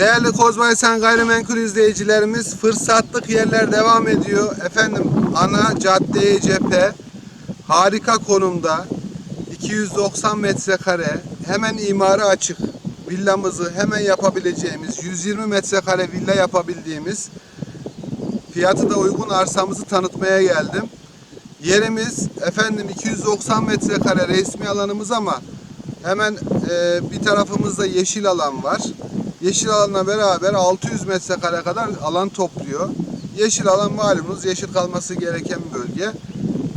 Değerli Kozbaysan gayrimenkul izleyicilerimiz fırsatlık yerler devam ediyor. Efendim ana caddeye cephe harika konumda 290 metrekare hemen imara açık villamızı hemen yapabileceğimiz 120 metrekare villa yapabildiğimiz fiyatı da uygun arsamızı tanıtmaya geldim. Yerimiz efendim 290 metrekare resmi alanımız ama hemen e, bir tarafımızda yeşil alan var. Yeşil alanla beraber 600 metrekare kadar alan topluyor. Yeşil alan malumunuz yeşil kalması gereken bir bölge.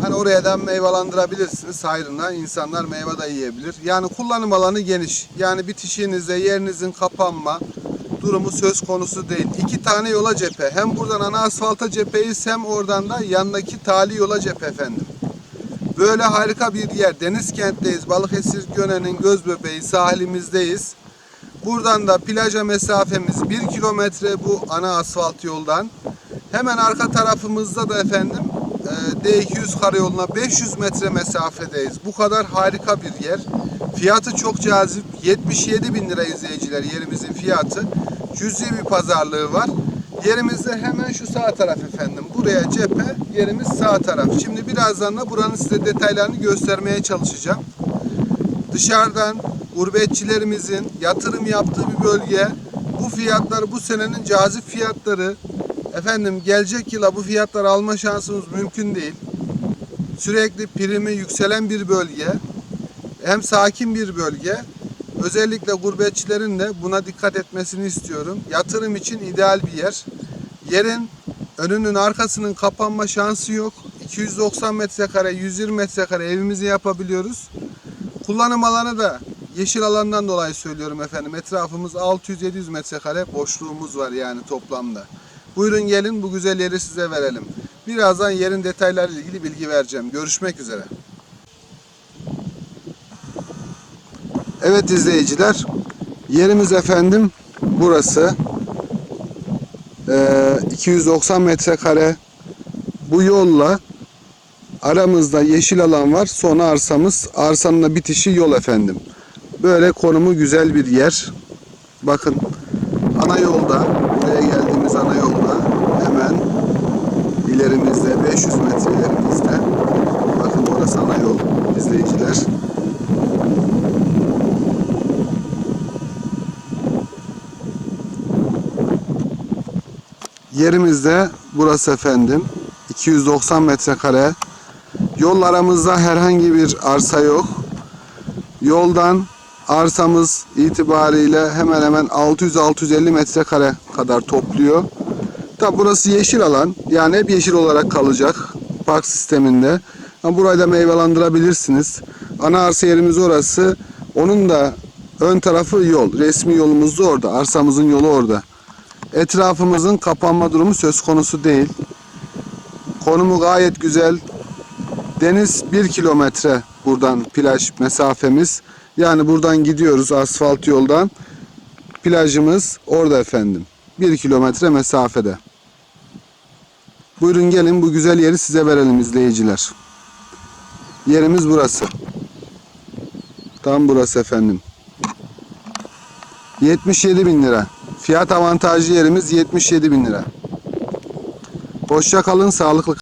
Hani oraya da meyvelandırabilirsiniz hayrına. insanlar meyve de yiyebilir. Yani kullanım alanı geniş. Yani bitişiğinizde yerinizin kapanma durumu söz konusu değil. İki tane yola cephe. Hem buradan ana asfalta cepheyiz hem oradan da yandaki tali yola cephe efendim. Böyle harika bir yer. Deniz kentteyiz. Balıkesir Göne'nin göz bebeği sahilimizdeyiz. Buradan da plaja mesafemiz 1 kilometre bu ana asfalt yoldan. Hemen arka tarafımızda da efendim e, D200 karayoluna 500 metre mesafedeyiz. Bu kadar harika bir yer. Fiyatı çok cazip. 77 bin lira izleyiciler yerimizin fiyatı. Cüzi bir pazarlığı var. Yerimizde hemen şu sağ taraf efendim. Buraya cephe, yerimiz sağ taraf. Şimdi birazdan da buranın size detaylarını göstermeye çalışacağım. Dışarıdan gurbetçilerimizin yatırım yaptığı bir bölge. Bu fiyatlar bu senenin cazip fiyatları. Efendim gelecek yıla bu fiyatları alma şansımız mümkün değil. Sürekli primi yükselen bir bölge. Hem sakin bir bölge. Özellikle gurbetçilerin de buna dikkat etmesini istiyorum. Yatırım için ideal bir yer. Yerin önünün arkasının kapanma şansı yok. 290 metrekare, 120 metrekare evimizi yapabiliyoruz. Kullanım alanı da yeşil alandan dolayı söylüyorum efendim. Etrafımız 600-700 metrekare boşluğumuz var yani toplamda. Buyurun gelin bu güzel yeri size verelim. Birazdan yerin detaylarıyla ilgili bilgi vereceğim. Görüşmek üzere. Evet izleyiciler, yerimiz efendim burası. Ee, 290 metrekare bu yolla aramızda yeşil alan var. Sonra arsamız, arsanın da bitişi yol efendim. Böyle konumu güzel bir yer. Bakın ana yolda, buraya geldiğimiz ana yolda hemen ilerimizde 500 metre ilerimizde. Bakın orası ana yol izleyiciler. Yerimizde burası efendim. 290 metrekare. Yol aramızda herhangi bir arsa yok. Yoldan arsamız itibariyle hemen hemen 600-650 metrekare kadar topluyor. Tabi burası yeşil alan. Yani hep yeşil olarak kalacak park sisteminde. Ama burayı da meyvelandırabilirsiniz. Ana arsa yerimiz orası. Onun da ön tarafı yol. Resmi yolumuz da orada. Arsamızın yolu orada. Etrafımızın kapanma durumu söz konusu değil. Konumu gayet güzel. Deniz 1 kilometre buradan plaj mesafemiz. Yani buradan gidiyoruz asfalt yoldan. Plajımız orada efendim. 1 kilometre mesafede. Buyurun gelin bu güzel yeri size verelim izleyiciler. Yerimiz burası. Tam burası efendim. 77 bin lira. Fiyat avantajlı yerimiz 77 bin lira. Hoşça kalın, sağlıklı